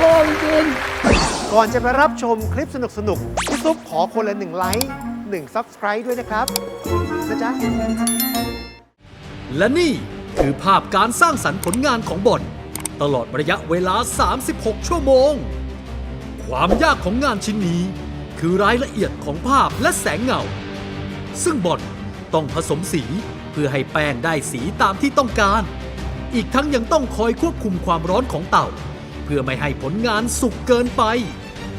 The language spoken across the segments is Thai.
โกงจริง ก่อนจะไปรับชมคลิปสนุกๆพี่ซุปขอคนละหนึ่งไลค์หนึ่งซับสไคร b e ด้วยนะครับนะจ๊ะ และนี่คือภาพการสร้างสรรค์ผลงานของบอลตลอดระยะเวลา 36 ชั่วโมง ความยากของงานชิ้นนี้ คือรายละเอียดของภาพและแสงเงา ซึ่งบอลต้องผสมสีเพื่อให้แป้งได้สีตามที่ต้องการ อีกทั้งยังต้องคอยควบคุมความร้อนของเตาเพื่อไม่ให้ผลงานสุกเกินไป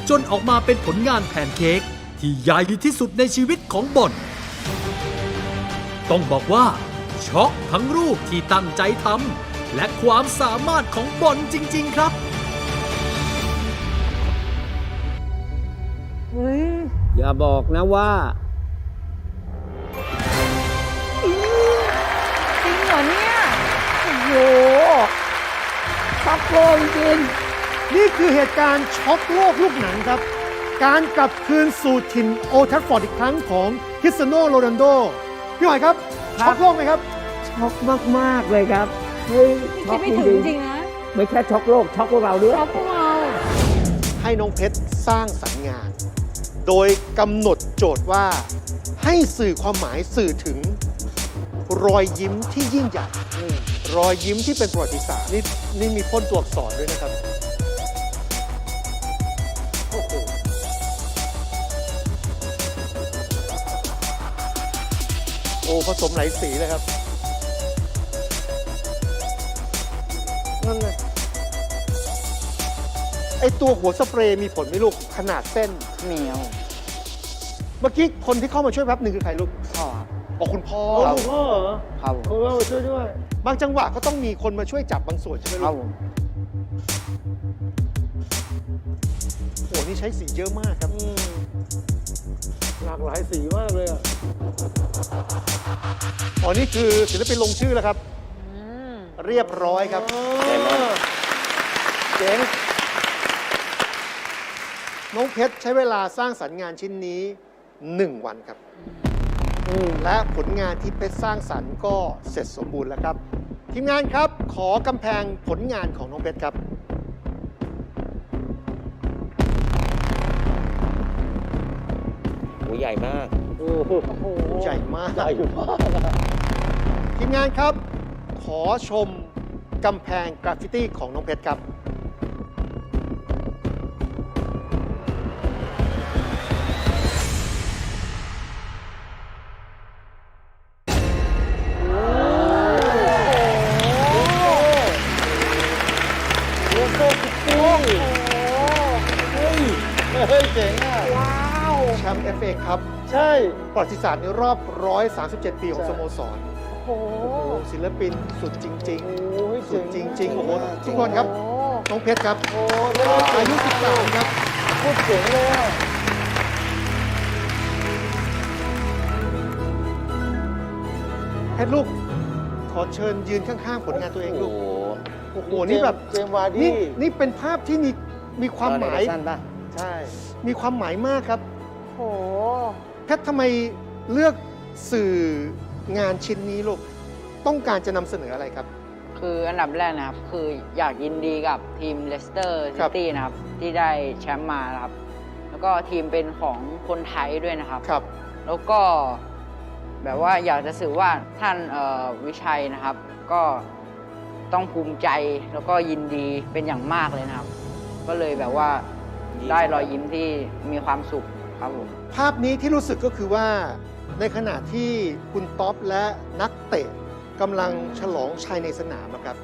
จนออกมาเป็นผลงานแพนเค้กที่ใหญ่ที่สุดในชีวิตของบอลต้องบอกว่าช็อกทั้งรูปที่ตั้งใจทำและความสามารถของบอลจริง ๆ ครับอย่าบอกนะว่า จริงเหรอเนี่ย โอ้โหชักโกงจริง นี่คือเหตุการณ์ช็อกโลกลูกหนังครับ การกลับคืนสู่ถิ่นโอทัฟฟอร์ดอีกครั้งของคริสเตียโนโรนัลโดพี่หอยครับครับช็อกโลกไหมครับ ช็อกมากๆเลยครับเฮ้ยคิดไม่ถึงจริงนะไม่แค่ช็อกโลกช็อกพวกเราด้วย ช็อกพวกเราให้น้องเพชรสร้างสรรค์งาน โดยกำหนดโจทย์ว่าให้สื่อความหมายสื่อถึง รอยยิ้มที่ยิ่งใหญ่รอยยิ้มที่เป็นประวัติศาสตร์นี่นี่มีพ่นตัวอักษรด้วยนะครับ อ้ผสมหลายสีเลยครับนั่นเลยไอตัวหัวสเปรย์มีผลไหมลูกขนาดเส้น เหนียวเมื่อกี้คนที่เข้ามาช่วยแป๊บหนึ่งคือใครลูกพ่อครับอ๋อคุณพ่อครับพ่อเหรอครับผมคุณพ่อมาช่วยด้วย บางจังหวะก็ต้องมีคนมาช่วยจับบางส่วนใช่ไหมครัลูบกผมโหนี่ใช้สีเยอะมากครับหลาก หลายสีมากเลยอะอ๋อนี่คือศิลปินลงชื่อแล้วครับ เรียบร้อยครับเจ๋งน้องเพชรใช้เวลาสร้างสรรค์งานชิ้นนี้ 1 วันครับ และผลงานที่เพชรสร้างสรรค์ก็เสร็จสมบูรณ์แล้วครับ ทีมงานครับขอกำแพงผลงานของน้องเพชรครับ โหใหญ่มากโอ้โหใหญ่มาก ใหญ่มากทีมงานครับ ขอชมกำแพงกราฟฟิตี้ของน้องเพชรครับ โอ้โหเฮ้ยเฮ้ยเจ๋งอะ แชมป์เอฟเอครับใช่ประวัติศาสตร์ในรอบ 137 ปีของใช่สโมสรโอ้โหโอ้โหศิลปินสุดจริง โอ้ยๆ สุเจ๋ดงจริงๆโอ้โหมากทุกคนครับ โอ้น้องเพชรครับโอ้ได้อายุ 13 ครับ พูดเจ๋งเลยอะเพชรลูก ขอเชิญยืนข้างๆ ผลงานตัวเองลูก โอ้โห นี่แบบ เจมส์วาร์นี่ดี้นี่เป็นภาพที่มีมีความหมาย สั้นป่ะ ใช่ มีความหมายมากครับ โหเพชรทำไมเลือกสื่องานชิ้นนี้ลูก ต้องการจะนำเสนออะไรครับ คืออันดับแรกนะครับ คืออยากยินดีกับทีมเลสเตอร์คซิรับตี้นะครับ ที่ได้แชมป์มานะครับ แล้วก็ทีมเป็นของคนไทยด้วยนะครับ ครับ แล้วก็แบบว่าอยากจะสื่อว่าท่านเอ่อวิชัยนะครับ ก็ต้องภูมิใจแล้วก็ยินดีเป็นอย่างมากเลยนะครับ ก็เลยแบบว่าได้รอยยิ้มที่มีความสุข ครับผมภาพนี้ที่รู้สึกก็คือว่า ในขณะที่คุณท็อปและนักเตะกำลังฉลองชัยในสนามอะครับ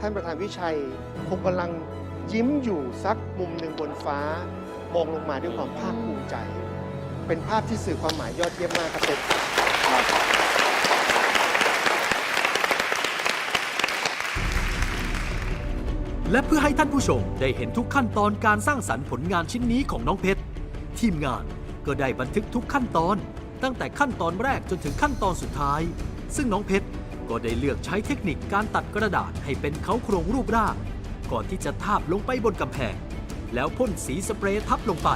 ท่านประธานวิชัยคงกำลังยิ้มอยู่สักมุมหนึ่งบนฟ้า มองลงมาด้วยความภาคภูมิใจ เป็นภาพที่สื่อความหมายยอดเยี่ยมมากครับเป็นและเพื่อให้ท่านผู้ชมได้เห็นทุกขั้นตอนการสร้างสรรค์ผลงานชิ้นนี้ของน้องเพชร ทีมงาน ก็ได้บันทึกทุกขั้นตอน ตั้งแต่ขั้นตอนแรกจนถึงขั้นตอนสุดท้าย ซึ่งน้องเพชรก็ได้เลือกใช้เทคนิคการตัดกระดาษให้เป็นเขาโครงรูปร่าง ก่อนที่จะทาบลงไปบนกำแพง แล้วพ่นสีสเปรย์ทับลงไป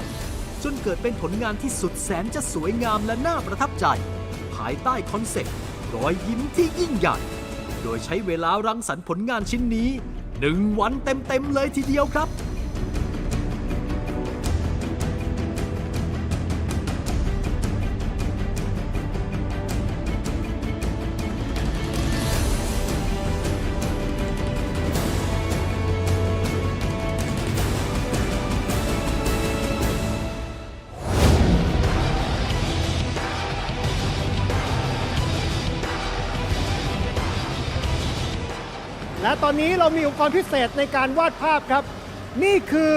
จนเกิดเป็นผลงานที่สุดแสนจะสวยงามและน่าประทับใจ ภายใต้คอนเซ็ปต์รอยยิ้มที่ยิ่งใหญ่ โดยใช้เวลารังสรรค์ผลงานชิ้นนี้หนึ่งวันเต็มๆเลยทีเดียวครับ และตอนนี้เรามีอุปกรณ์พิเศษในการวาดภาพครับ นี่คือ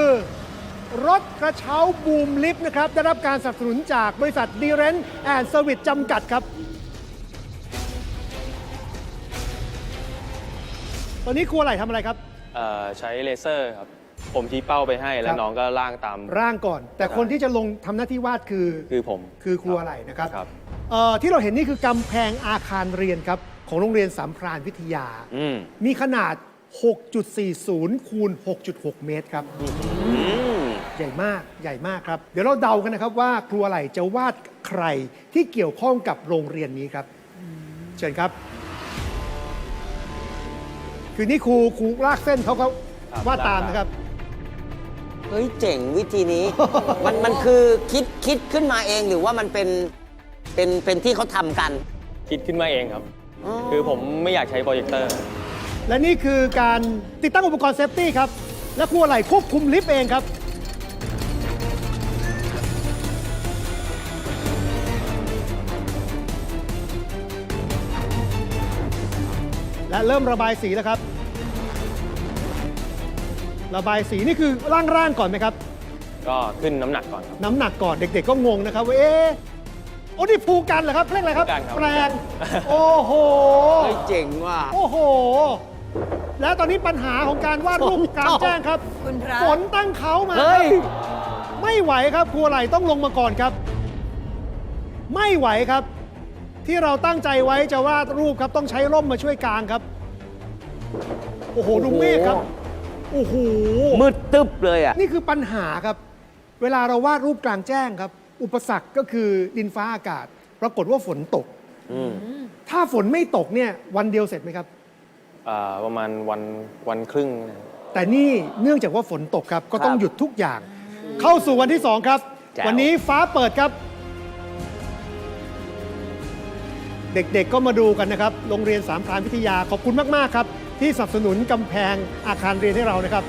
รถกระเช้าบูมลิฟต์นะครับ ได้รับการสนับสนุนจากบริษัทดีเรนแอนด์เซอร์วิสจำกัดครับ ตอนนี้ครูอะไรทำอะไรครับ เอ่อใช้เลเซอร์ครับ ผมชี้เป้าไปให้แล้ครัวบน้องก็ล่างตาม ร่างก่อน แต่คนที่จะลงทำหน้าที่วาดคือคือผมคือครูอะไรนะครับ ครับ เอ่อที่เราเห็นนี่คือกำแพงอาคารเรียนครับ ของโรงเรียนสามพรานวิทยา อืมมีขนาด 6.40 คูณ 6.6 เมตรครับ อืมใหญ่มากใหญ่มากครับ เดี๋ยวเราเดากันนะครับว่าครูอะไรจะวาดใครที่เกี่ยวข้องกับโรงเรียนนี้ครับ เชิญครับ คือนี่ครูครูลากเส้นเขาก็ครับวาดตามนะครับ เฮ้ยเจ๋งวิธีนี้ มันมันคือคิดคิดขึ้นมาเองหรือว่ามันเป็นเป็นเป็นที่เขาทำกัน คิดขึ้นมาเองครับ คือผมไม่อยากใช้โปรเจคเตอร์ และนี่คือการติดตั้งอุปกรณ์เซฟตี้ครับ และครูอะไรควบคุมลิฟต์เองครับ และเริ่มระบายสีแล้วครับ ระบายสีนี่คือร่างๆก่อนไหมครับ ก็ขึ้นน้ำหนักก่อนครับ น้ำหนักก่อนเด็กๆก็งงนะครับว่าเอ๊ะ โอ้นี่ภูกันเหรอครับเรียกอะไรครับภูกันครับ แปลงโอ้โห เฮ้ยเจ๋งว่ะ โอ้โห แล้วตอนนี้ปัญหาของการวาดรูปกลางแจ้งครับ คุณพระ ฝนตั้งเขามาเฮ้ยไม่ไหวครับครูอะไรต้องลงมาก่อนครับ ไม่ไหวครับ ที่เราตั้งใจไว้จะวาดรูปครับต้องใช้ร่มมาช่วยกลางครับ โอ้โห ดูเมฆครับ โอ้โห มืดตึ๊บเลยอะ นี่คือปัญหาครับ เวลาเราวาดรูปกลางแจ้งครับ อุปสรรคก็คือดินฟ้าอากาศ ปรากฏว่าฝนตก อืมถ้าฝนไม่ตกเนี่ยวันเดียวเสร็จไหมครับ อ่าประมาณวันวันครึ่งนะครับ แต่นี่เนื่องจากว่าฝนตกครับ ก็ต้องครับหยุดทุกอย่าง เข้าสู่วันที่ 2 ครับ แจ๋ว วันนี้ฟ้าเปิดครับ เด็กๆก็มาดูกันนะครับ โรงเรียนสามพรานวิทยาขอบคุณมาก ๆ ครับ ที่สนับสนุนกำแพงอาคารเรียนให้เรานะครับ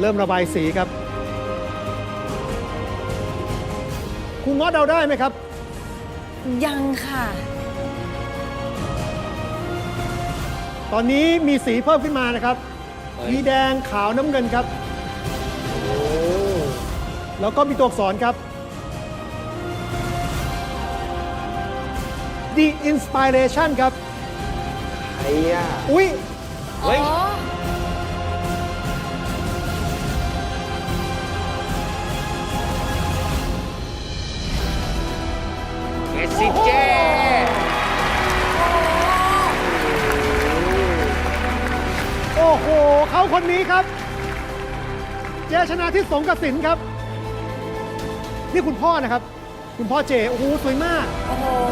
เริ่มระบายสีครับครูง้อเดาได้ไหมครับ ยังค่ะ ตอนนี้มีสีเพิ่มขึ้นมานะครับเฮ้ยมีแดงขาวน้ำเงินครับ แล้วก็มีตัวอักษรครับ The Inspiration ครับไอ้ยะอุ๊ย เฮ้ยเม สซิเจโอ้โห เขาคนนี้ครับ เจชนะที่สงกสินครับ นี่คุณพ่อนะครับ คุณพ่อเจ โอ้โห สวยมาก โอ้โห